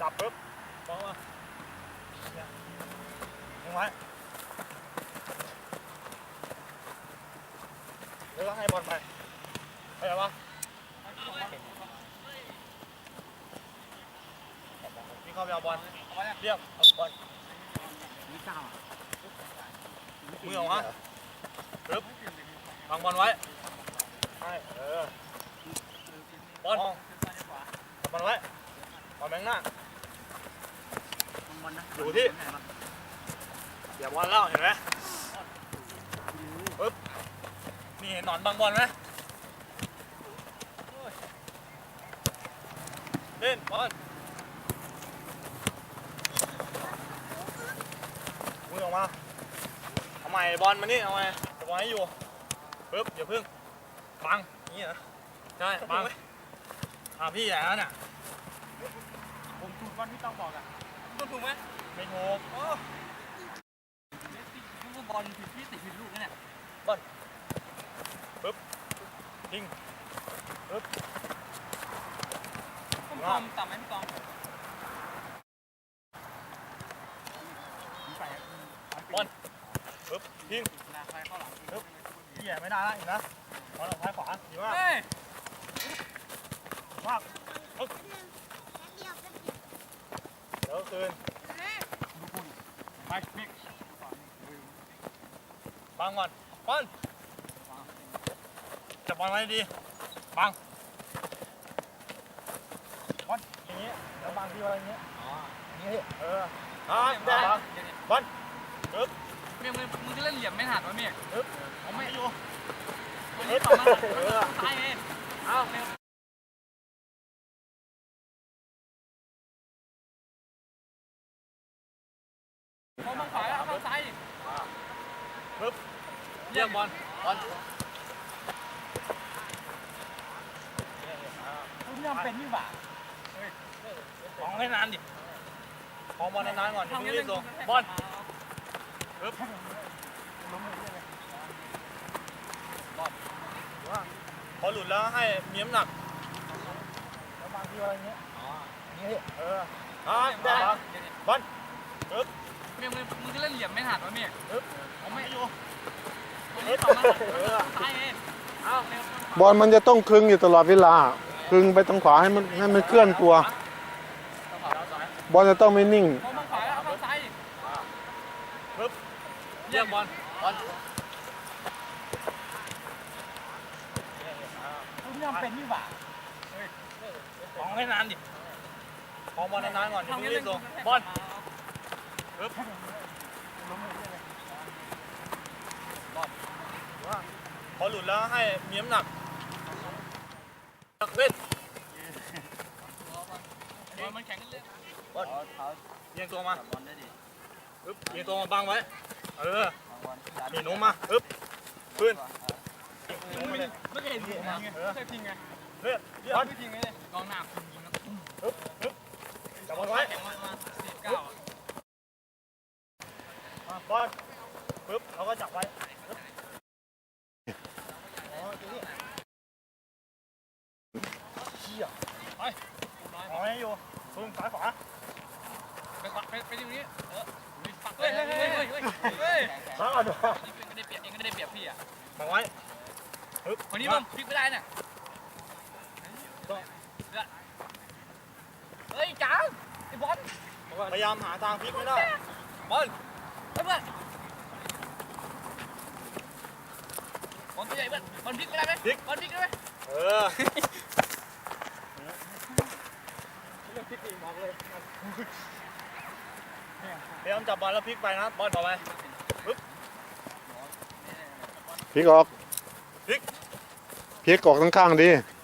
จับปุ๊บมองมาเนี่ยยังไว้แล้วก็ให้บอลไปเข้าใจปะพี่เข้าไปเอาบอลเรียบเอาบอลนี่เก้ามือออกมาปึ๊บวางบอลไว้ใช่เออบอลบอลไว้บอลแบงหน้า อยู่ที่เดี๋ยวบอลเล่าเห็นไหมปึ๊บนี่เห็นหนอนบางบอลไหมเล่นบอลมือออกมาเอาใหม่บอลมานี่เอาใหม่จะบอลให้อยู่ปึ๊บอย่าพึ่งบังนี่เหรอใช่บังอ่าพี่ใหญ่แล้วเนี่ยผมถูกบอลที่ต้องบอกอะ ต้องถูกไหมไม่ถูกลูกบอลผิดที่ติดผิดลูกนั่นแหละทิ้งต้องกองต่ำไหมพี่กองปึ๊บทิ้งนาใครเข้าหลังพี่ใหญ่ไม่ได้แล้วเห็นนะบอลออกซ้ายขวาดีมากเฮ้ยมาก ปึ๊บเดี๋ยวคืนไปมิกบังก่อนบอลจับบอลไว้ดีบังบอลอย่างนี้แล้วบังที่ไว้อย่างนี้อย่างนี้เออครับได้บอลปึ๊บเมียมึงมึงจะเล่นเหลี่ยมไม่หัดวะเมียปึ๊บผมไม่อยู่วันนี้ต่อมาตายไงเอ้า พอมังขวาแล้วเข้าซ้ายดิปึ๊บเยี่ยมบอลบอลคุณยังเป็นนี่หว่าของให้นานดิของบอลนานๆก่อนอย่าเพิ่งรีบลงบอลปึ๊บพอหลุดแล้วให้มีน้ำหนักแล้วบางทีอะไรเงี้ยอย่างนี้เออครับได้บอล เมียมึงมึงจะเล่นเหลี่ยมไม่หัดวะเมียผมไม่อยู่วันนี้ต่อมาตายไงเอ้าบอลมันจะต้องคลึงอยู่ตลอดเวลาคลึงไปทางขวาให้มันให้มันเคลื่อนตัวบอลจะต้องไม่นิ่งพอมังขวาแล้วเข้าซ้ายดิเยี่ยมบอลบอลคุณยังเป็นนี่หว่าของให้นานดิของบอลนานๆก่อนอย่าเพิ่งรีบลงบอลปึ๊บ พอหลุดแล้วให้มีน้ำหนักเล่นมันแข่งกันเลยบอลเอียงตัวมาปึ๊บเอียงตัวมาบังไว้ เออนี่หนูมาปึ๊บขึ้นไม่เคยเห็นผมไงไม่เคยพิงไงเลือดบอลไม่พิงไงเนี่ยกองหน้าคุณยิงแล้วปึ๊บปึ๊บจับบอลไว้ แข่งมาสิบเก้า มา บอลปึ๊บเขาก็จับไว้ปึ๊บอ๋อตรงนี้เชี่ยไปเอาให้อยู่พึ่งซ้ายขวาไปขวาไปไปตรงนี้เออปักเฮ้ยเฮ้ยเฮ้ยเฮ้ยเฮ้ยซ้ายก่อนดูเองก็ได้เปรียบเองก็ได้เปรียบพี่อะมาไว้ปึ๊บวันนี้มันพลิกไม่ได้เนี่ยเฮ้ยจ้าไอ้บอลพยายามหาทางพลิกไม่ได้บอล เพื่อนบอลตัวใหญ่เพื่อนบอลพลิกไม่ได้ไหมบอลพลิกได้ไหมเออพยายามจับบอลแล้วพลิกไปนะบอลต่อไปพลิกออกพลิก พลิกออกข้างๆดีเ